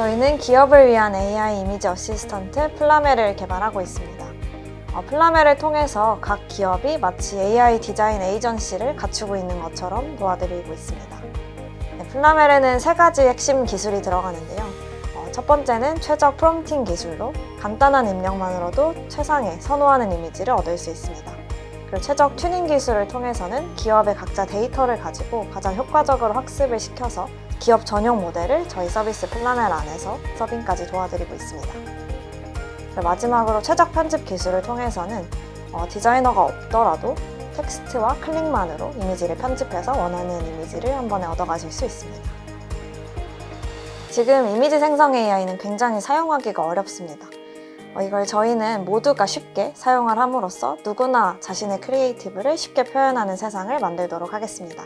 저희는 기업을 위한 AI 이미지 어시스턴트 플라메를 개발하고 있습니다. 어, 플라메를 통해서 각 기업이 마치 AI 디자인 에이전시를 갖추고 있는 것처럼 도와드리고 있습니다. 네, 플라메에는 세 가지 핵심 기술이 들어가는데요. 어, 첫 번째는 최적 프롬팅 기술로 간단한 입력만으로도 최상의 선호하는 이미지를 얻을 수 있습니다. 그리고 최적 튜닝 기술을 통해서는 기업의 각자 데이터를 가지고 가장 효과적으로 학습을 시켜서 기업 전용 모델을 저희 서비스 플라넬 안에서 서빙까지 도와드리고 있습니다. 마지막으로 최적 편집 기술을 통해서는 어, 디자이너가 없더라도 텍스트와 클릭만으로 이미지를 편집해서 원하는 이미지를 한 번에 얻어가실 수 있습니다. 지금 이미지 생성 AI는 굉장히 사용하기가 어렵습니다. 어, 이걸 저희는 모두가 쉽게 사용을 함으로써 누구나 자신의 크리에이티브를 쉽게 표현하는 세상을 만들도록 하겠습니다.